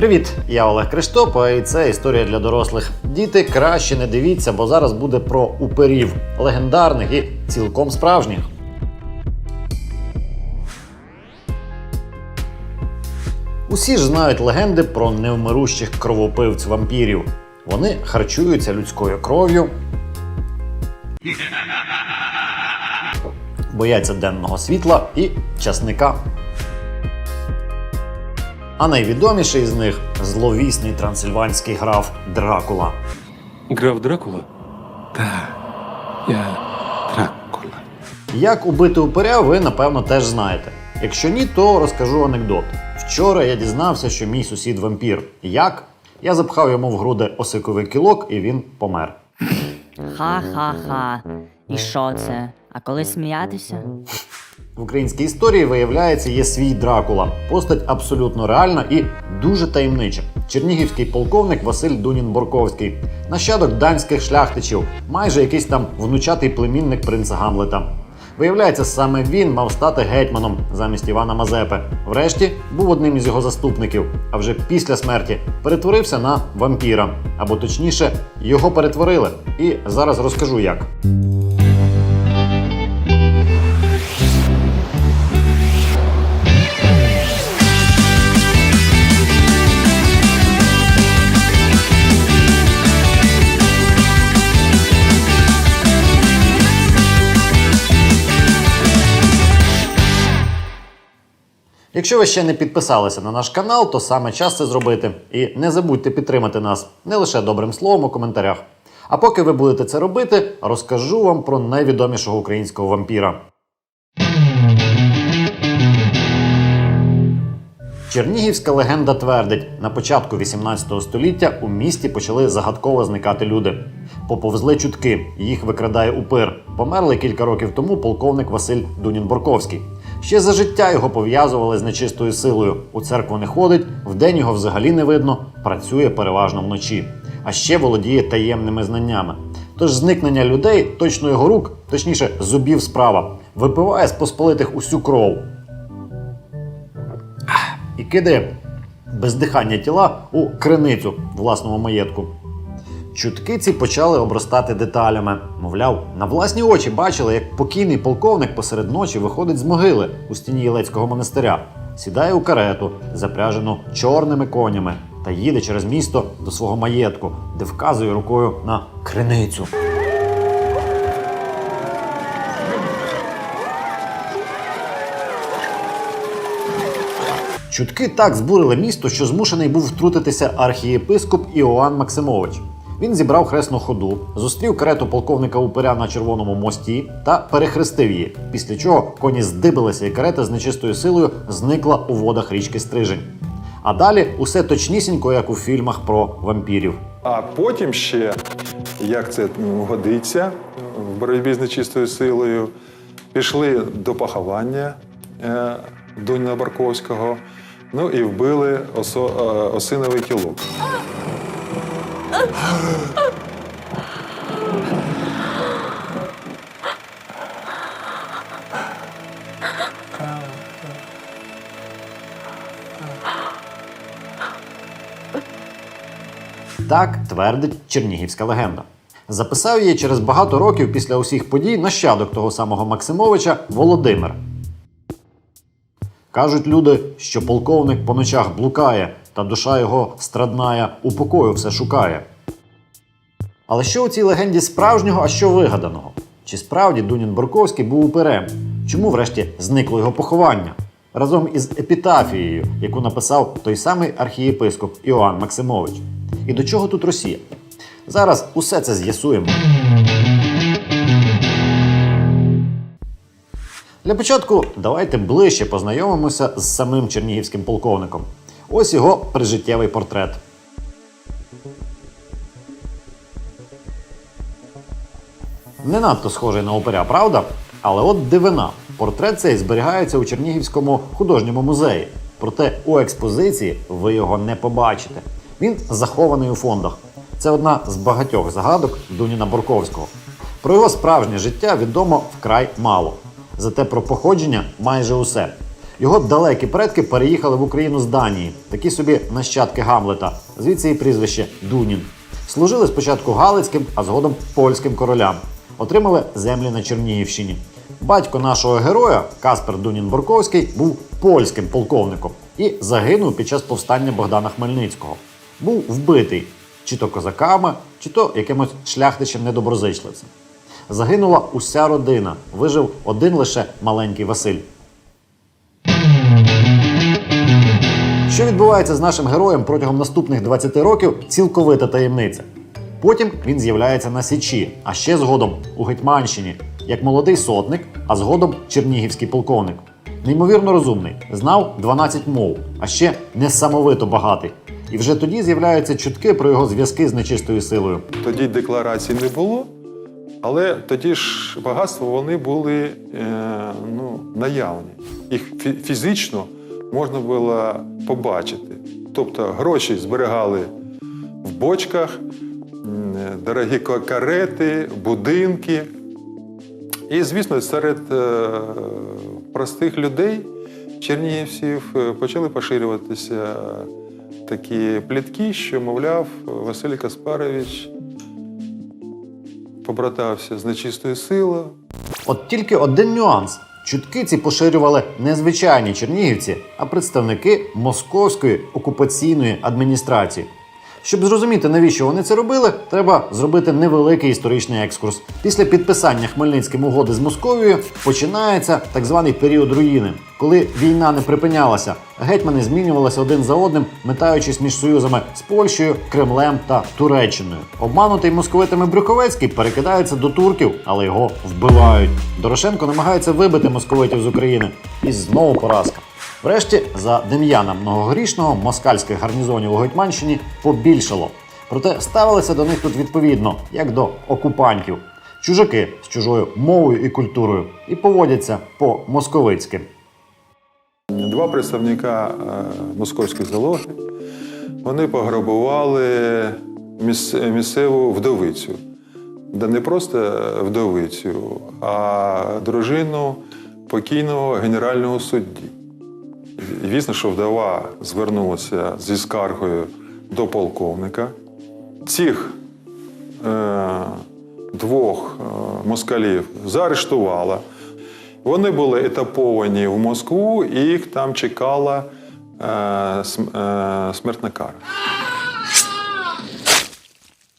Привіт, я Олег Криштопа, і це історія для дорослих. Діти краще не дивіться, бо зараз буде про уперів легендарних і цілком справжніх. Усі ж знають легенди про невмирущих кровопивць вампірів. Вони харчуються людською кров'ю, бояться денного світла і часника. А найвідоміший з них зловісний трансильванський граф Дракула. Граф Дракула? Так, я Дракула. Як убити упиря, ви напевно теж знаєте. Якщо ні, то розкажу анекдот. Вчора я дізнався, що мій сусід вампір. Як? Я запхав йому в груди осиковий кілок, і він помер. Ха-ха-ха. І що це? А коли сміятися? В українській історії, виявляється, є свій Дракула. Постать абсолютно реальна і дуже таємнича. Чернігівський полковник Василь Дунін Борковський, нащадок данських шляхтичів, майже якийсь там внучатий племінник принца Гамлета. Виявляється, саме він мав стати гетьманом замість Івана Мазепи. Врешті був одним із його заступників, а вже після смерті перетворився на вампіра. Або точніше, його перетворили. І зараз розкажу як. Якщо ви ще не підписалися на наш канал, то саме час це зробити. І не забудьте підтримати нас не лише добрим словом у коментарях. А поки ви будете це робити, розкажу вам про найвідомішого українського вампіра. Чернігівська легенда твердить, на початку 18 століття у місті почали загадково зникати люди. Поповзли чутки, їх викрадає упир. Померли кілька років тому полковник Василь Дунін-Борковський. Ще за життя його пов'язували з нечистою силою. У церкву не ходить, вдень його взагалі не видно, працює переважно вночі. А ще володіє таємними знаннями. Тож зникнення людей, точно його рук, точніше, зубів справа, випиває з посполитих усю кров і кидає бездихання тіла у криницю власному маєтку. Чутки ці почали обростати деталями. Мовляв, на власні очі бачили, як покійний полковник посеред ночі виходить з могили у стіні Єлецького монастиря, сідає у карету, запряжену чорними конями, та їде через місто до свого маєтку, де вказує рукою на криницю. Чутки так збурили місто, що змушений був втрутитися архієпископ Іоанн Максимович. Він зібрав хресну ходу, зустрів карету полковника упиря на червоному мості та перехрестив її. Після чого коні здибилися, і карета з нечистою силою зникла у водах річки Стрижень. А далі усе точнісінько, як у фільмах про вампірів. А потім ще, як це годиться в боротьбі з нечистою силою, пішли до поховання е, Дуніна Барковського, ну і вбили осо, е, осиновий кілок. Так твердить чернігівська легенда. Записав її через багато років після усіх подій нащадок того самого Максимовича Володимир. Кажуть люди, що полковник по ночах блукає, та душа його страдная у покою все шукає. Але що у цій легенді справжнього, а що вигаданого? Чи справді Дунін Борковський був уперем? Чому врешті зникло його поховання? Разом із епітафією, яку написав той самий архієпископ Іоанн Максимович. І до чого тут Росія? Зараз усе це з'ясуємо. Для початку давайте ближче познайомимося з самим чернігівським полковником. Ось його прижиттєвий портрет. Не надто схожий на оперя, правда? Але от дивина. Портрет цей зберігається у Чернігівському художньому музеї. Проте у експозиції ви його не побачите. Він захований у фондах. Це одна з багатьох загадок Дуніна Борковського. Про його справжнє життя відомо вкрай мало. Зате про походження майже усе. Його далекі предки переїхали в Україну з Данії, такі собі нащадки Гамлета, звідси і прізвище Дунін. Служили спочатку Галицьким, а згодом польським королям. Отримали землі на Чернігівщині. Батько нашого героя, Каспер Дунін Борковський, був польським полковником і загинув під час повстання Богдана Хмельницького. Був вбитий чи то козаками, чи то якимось шляхтичем недоброзичливцем. Загинула уся родина, вижив один лише маленький Василь. Що відбувається з нашим героєм протягом наступних 20 років цілковита таємниця. Потім він з'являється на Січі, а ще згодом у Гетьманщині, як молодий сотник, а згодом чернігівський полковник. Неймовірно розумний, знав 12 мов, а ще несамовито багатий. І вже тоді з'являються чутки про його зв'язки з нечистою силою. Тоді декларацій не було, але тоді ж багатства вони були е, ну, наявні. Їх фізично можна було побачити. Тобто гроші зберігали в бочках, дорогі карети, будинки. І, звісно, серед е, простих людей, чернігівців, е, почали поширюватися такі плітки, що, мовляв, Василь Каспарович побратався з нечистою силою. От тільки один нюанс: чутки ці поширювали не звичайні чернігівці, а представники московської окупаційної адміністрації. Щоб зрозуміти, навіщо вони це робили, треба зробити невеликий історичний екскурс. Після підписання Хмельницьким угоди з Московією починається так званий період руїни, коли війна не припинялася. Гетьмани змінювалися один за одним, метаючись між союзами з Польщею, Кремлем та Туреччиною. Обманутий московитами Брюховецький перекидається до турків, але його вбивають. Дорошенко намагається вибити московитів з України, і знову поразка. Врешті, за Дем'яна Многогрішного, москальських гарнізонів у Гетьманщині побільшало. Проте ставилися до них тут відповідно, як до окупантів. Чужаки з чужою мовою і культурою і поводяться по-московицьки. Два представника е, московської залоги вони пограбували місцеву вдовицю. Да не просто вдовицю, а дружину покійного генерального судді. Звісно, що вдова звернулася зі скаргою до полковника. Цих е, двох е, москалів заарештувала. Вони були етаповані в Москву, і їх там чекала е, е, смертна кара.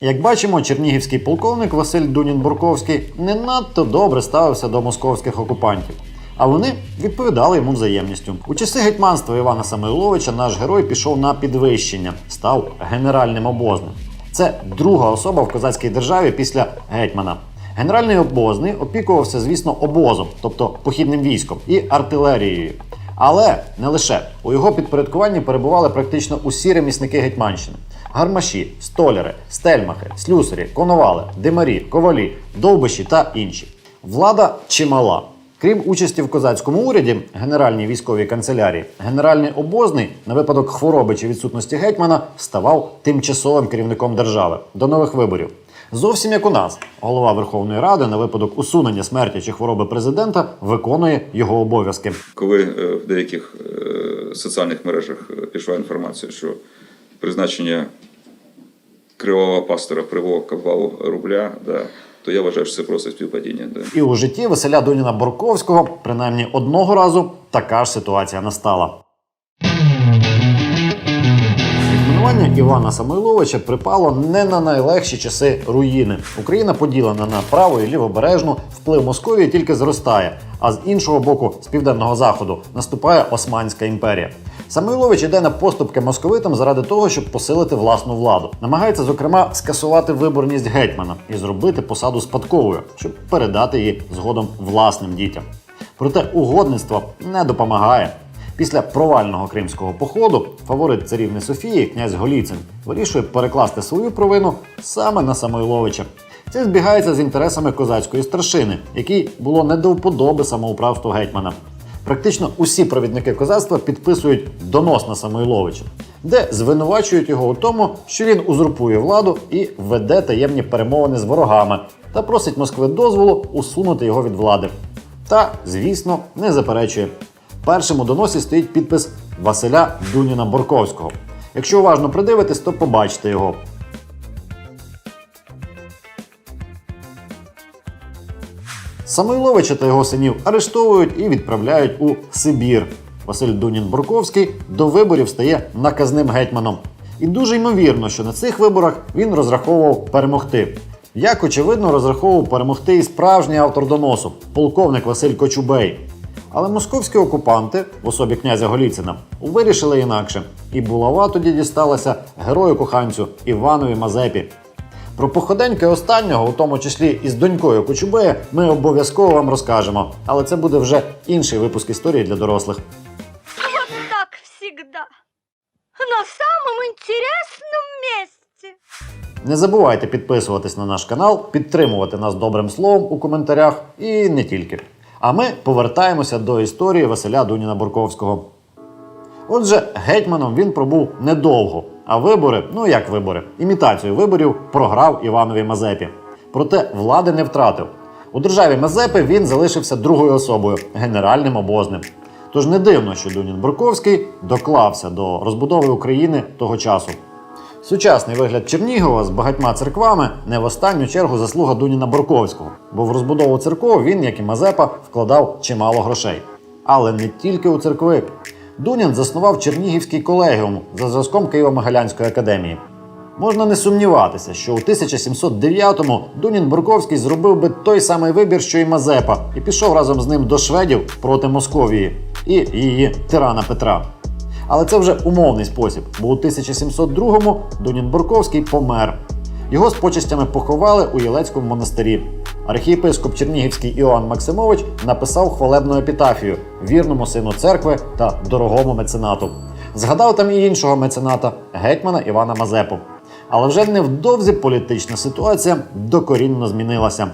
Як бачимо, чернігівський полковник Василь Дунін-Бурковський не надто добре ставився до московських окупантів. А вони відповідали йому взаємністю. У часи гетьманства Івана Самойловича наш герой пішов на підвищення, став генеральним обозним. Це друга особа в козацькій державі після гетьмана. Генеральний обозний опікувався, звісно, обозом, тобто похідним військом і артилерією. Але не лише у його підпорядкуванні перебували практично усі ремісники Гетьманщини: гармаші, столяри, стельмахи, слюсарі, коновали, димарі, ковалі, довбиші та інші. Влада чимала. Крім участі в козацькому уряді, Генеральній військовій канцелярії, генеральний обозний на випадок хвороби чи відсутності гетьмана ставав тимчасовим керівником держави до нових виборів. Зовсім як у нас, голова Верховної Ради на випадок усунення смерті чи хвороби президента виконує його обов'язки. Коли е, в деяких е, соціальних мережах е, пішла інформація, що призначення кривавого пастора приводить к обвалу рубля, да, то я вважаю, що це просто співпадіння. Да. І у житті Василя Дуніна Борковського принаймні одного разу така ж ситуація настала. Відмінування Івана Самойловича припало не на найлегші часи руїни. Україна поділена на право і лівобережну, вплив Московії тільки зростає. А з іншого боку, з південного заходу, наступає Османська імперія. Самойлович іде на поступки московитам заради того, щоб посилити власну владу. Намагається, зокрема, скасувати виборність гетьмана і зробити посаду спадковою, щоб передати її згодом власним дітям. Проте угодництво не допомагає. Після провального кримського походу фаворит царівни Софії, князь Голіцин, вирішує перекласти свою провину саме на Самойловича. Це збігається з інтересами козацької старшини, якій було не до вподоби самоуправство гетьмана. Практично усі провідники козацтва підписують донос на Самойловича, де звинувачують його у тому, що він узурпує владу і веде таємні перемовини з ворогами та просить Москви дозволу усунути його від влади. Та, звісно, не заперечує. Першим у доносі стоїть підпис Василя Дуніна Борковського. Якщо уважно придивитись, то побачите його. Самойловича та його синів арештовують і відправляють у Сибір. Василь Дунін Борковський до виборів стає наказним гетьманом. І дуже ймовірно, що на цих виборах він розраховував перемогти. Як очевидно, розраховував перемогти і справжній автор доносу полковник Василь Кочубей. Але московські окупанти, в особі князя Голіцина, вирішили інакше, і булава тоді дісталася герою коханцю Іванові Мазепі. Про походеньки останнього, у тому числі із донькою Кочубея, ми обов'язково вам розкажемо. Але це буде вже інший випуск історії для дорослих. Вот так всегда. На самом интересном месте. Не забувайте підписуватись на наш канал, підтримувати нас добрим словом у коментарях і не тільки. А ми повертаємося до історії Василя Дуніна Бурковського. Отже, гетьманом він пробув недовго, а вибори, ну як вибори, імітацію виборів програв Іванові Мазепі. Проте влади не втратив. У державі Мазепи він залишився другою особою генеральним обозним. Тож не дивно, що Дунін Бурковський доклався до розбудови України того часу. Сучасний вигляд Чернігова з багатьма церквами не в останню чергу заслуга Дуніна Борковського, бо в розбудову церков він, як і Мазепа, вкладав чимало грошей. Але не тільки у церкви. Дунін заснував Чернігівський колегіум за зразком Києво-Могилянської академії. Можна не сумніватися, що у 1709-му Дунін Бурковський зробив би той самий вибір, що й Мазепа, і пішов разом з ним до шведів проти Московії і її тирана Петра. Але це вже умовний спосіб, бо у 1702-му Дунін Бурковський помер. Його з почестями поховали у Єлецькому монастирі. Архієпископ Чернігівський Іоанн Максимович написав хвалебну епітафію вірному сину церкви та дорогому меценату. Згадав там і іншого мецената, гетьмана Івана Мазепу. Але вже невдовзі політична ситуація докорінно змінилася.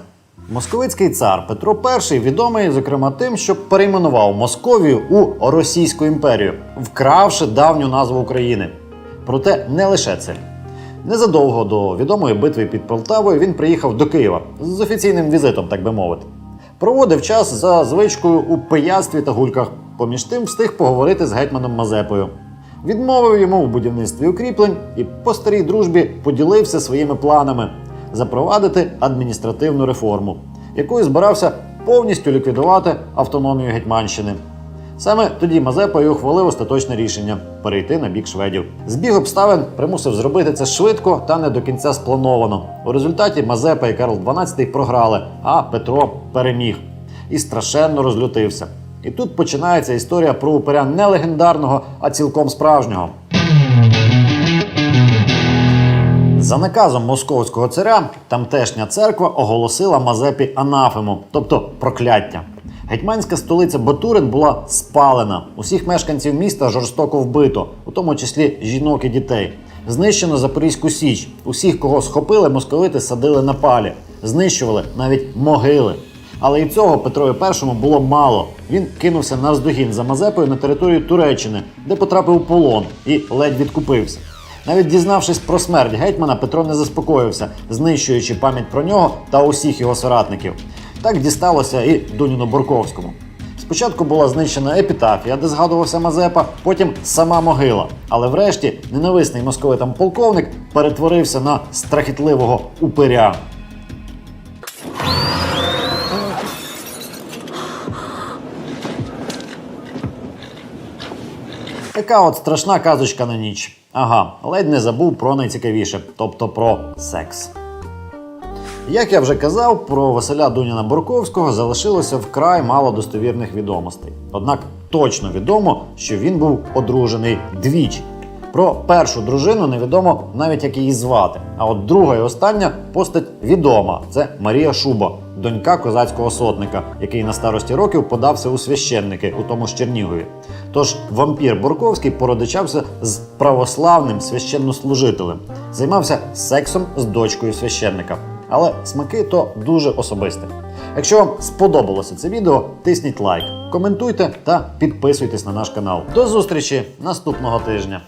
Московицький цар Петро І відомий, зокрема, тим, що перейменував Московію у Російську імперію, вкравши давню назву України. Проте не лише це. Незадовго до відомої битви під Полтавою він приїхав до Києва з офіційним візитом, так би мовити. Проводив час за звичкою у пияцтві та гульках. Поміж тим встиг поговорити з гетьманом Мазепою. Відмовив йому у будівництві укріплень і по старій дружбі поділився своїми планами запровадити адміністративну реформу, якою збирався повністю ліквідувати автономію Гетьманщини. Саме тоді Мазепа і ухвалив остаточне рішення перейти на бік шведів. Збіг обставин примусив зробити це швидко та не до кінця сплановано. У результаті Мазепа і Карл XII програли, а Петро переміг і страшенно розлютився. І тут починається історія про упиря не легендарного, а цілком справжнього. За наказом московського царя тамтешня церква оголосила Мазепі анафему, тобто прокляття. Гетьманська столиця Батурин була спалена. Усіх мешканців міста жорстоко вбито, у тому числі жінок і дітей. Знищено Запорізьку Січ. Усіх, кого схопили, московити садили на палі, знищували навіть могили. Але і цього Петрові І було мало. Він кинувся навздогін за Мазепою на територію Туреччини, де потрапив у полон і ледь відкупився. Навіть дізнавшись про смерть гетьмана, Петро не заспокоївся, знищуючи пам'ять про нього та усіх його соратників. Так дісталося і Дуніну Бурковському. Спочатку була знищена епітафія, де згадувався Мазепа, потім сама могила. Але врешті ненависний московитам полковник перетворився на страхітливого упиря. Така от страшна казочка на ніч. Ага, ледь не забув про найцікавіше, тобто про секс. Як я вже казав, про Василя Дуніна Бурковського залишилося вкрай мало достовірних відомостей. Однак точно відомо, що він був одружений двічі. Про першу дружину невідомо навіть як її звати. А от друга і остання постать відома це Марія Шуба, донька козацького сотника, який на старості років подався у священники, у тому ж Чернігові. Тож вампір Бурковський породичався з православним священнослужителем, займався сексом з дочкою священника. Але смаки то дуже особисте. Якщо вам сподобалося це відео, тисніть лайк, коментуйте та підписуйтесь на наш канал. До зустрічі наступного тижня.